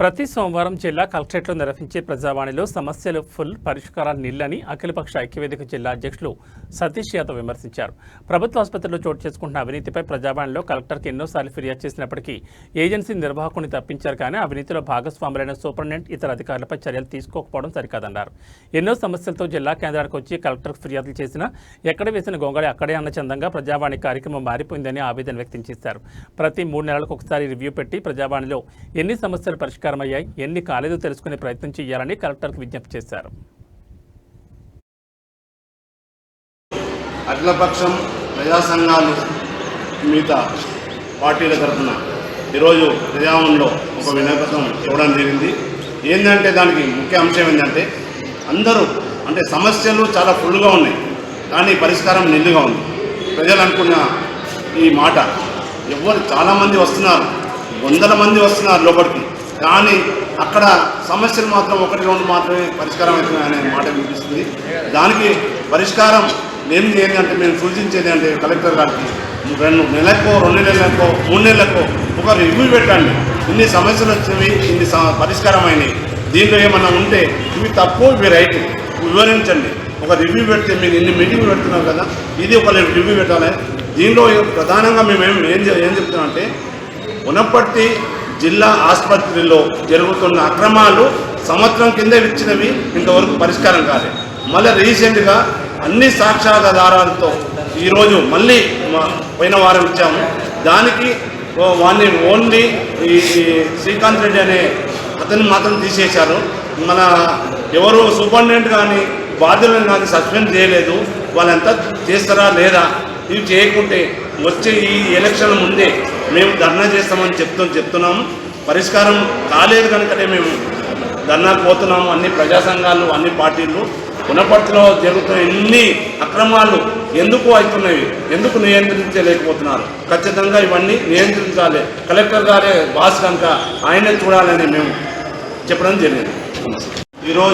ప్రతి సోమవారం జిల్లా కలెక్టరేట్లో నిర్వహించే ప్రజావాణిలో సమస్యలు ఫుల్ పరిష్కారాలు నిల్లని అఖిలపక్ష ఐక్యవేదిక జిల్లా అధ్యక్షులు సతీష్ యాదవ్ విమర్శించారు. ప్రభుత్వ ఆసుపత్రిలో చోటు చేసుకుంటున్న అవినీతిపై ప్రజావాణిలో కలెక్టర్కి ఎన్నోసార్లు ఫిర్యాదు చేసినప్పటికీ ఏజెన్సీ నిర్వాహకుని తప్పించారు కానీ అవినీతిలో భాగస్వాములైన సూపరింటెండెంట్ ఇతర అధికారులపై చర్యలు తీసుకోకపోవడం సరికాదన్నారు. ఎన్నో సమస్యలతో జిల్లా కేంద్రానికి వచ్చి కలెక్టర్కు ఫిర్యాదులు చేసినా ఎక్కడ వేసిన గొంగళి అక్కడే అన్న చందంగా ప్రజావాణి కార్యక్రమం మారిపోయిందని ఆవేదన వ్యక్తం చేశారు. ప్రతి మూడు నెలలకు ఒకసారి రివ్యూ పెట్టి ప్రజావాణిలో ఎన్ని సమస్యలు పరిష్కారం పరిష్కారమయ్యాయి ఎన్ని కాలేదో తెలుసుకునే ప్రయత్నం చేయాలని కలెక్టర్కు విజ్ఞప్తి చేశారు. అఖిలపక్షం ప్రజా సంఘాలు మిగతా పార్టీల తరఫున ఈరోజు ప్రజామంలో ఒక వినోదం ఇవ్వడం జరిగింది. ఏంటంటే దానికి ముఖ్య అంశం ఏంటంటే అందరూ అంటే సమస్యలు చాలా ఫుల్గా ఉన్నాయి కానీ పరిష్కారం నిల్లుగా ఉంది. ప్రజలు అనుకున్న ఈ మాట ఎవరు చాలామంది వస్తున్నారు వందల మంది వస్తున్నారు లోపలికి. కానీ అక్కడ సమస్యలు మాత్రం ఒకటి రెండు మాత్రమే పరిష్కారం అవుతుంది అనే మాట వినిపిస్తుంది. దానికి పరిష్కారం ఏం ఏంటంటే మేము సూచించేది అంటే కలెక్టర్ గారికి రెండు నెలలకో రెండు నెలలకో మూడు నెలలకో ఒక రివ్యూ పెట్టండి. ఇన్ని సమస్యలు వచ్చేవి ఇన్ని పరిష్కారమైనవి. దీంట్లో ఏమన్నా ఉంటే ఇవి తప్పు ఇవి రైట్. వివరించండి. ఒక రివ్యూ పెడితే మీరు ఇన్ని మీటింగ్లు పెడుతున్నారు కదా ఇది ఒక రివ్యూ పెట్టాలి. దీనిలో ప్రధానంగా మేము ఏం ఏం చెప్తున్నామంటే ఉనపర్తి జిల్లా ఆసుపత్రిలో జరుగుతున్న అక్రమాలు సంవత్సరం కింద ఇచ్చినవి ఇంతవరకు పరిష్కారం కాలేదు మళ్ళీ రీసెంట్గా అన్ని సాక్ష్యాధారాలతో ఈరోజు మళ్ళీ పోయిన వారం ఇచ్చాము. దానికి ఓ- వాడిని ఓన్లీ ఈ శ్రీకాంత్ రెడ్డి అనే అతన్ని మాత్రం తీసేశారు. మన ఎవరు సూపరింటెండెంట్ కానీ బాధ్యులను కానీ సస్పెండ్ చేయలేదు. వాళ్ళంతా చేస్తారా లేదా? ఇవి చేయకుంటే వచ్చే ఈ ఎలక్షన్ ముందే మేము ధర్నా చేస్తామని చెప్తూ చెప్తున్నాము. పరిష్కారం కాలేదు కనుకనే మేము ధర్నాకు పోతున్నాము. అన్ని ప్రజా సంఘాలు అన్ని పార్టీలు. పునపర్తిలో జరుగుతున్న ఎన్ని అక్రమాలు ఎందుకు అవుతున్నాయి ఎందుకు నియంత్రించలేకపోతున్నారు? ఖచ్చితంగా ఇవన్నీ నియంత్రించాలి. కలెక్టర్ గారే బాస్ కనుక ఆయనే చూడాలని మేము చెప్పడం జరిగింది. ఈరోజు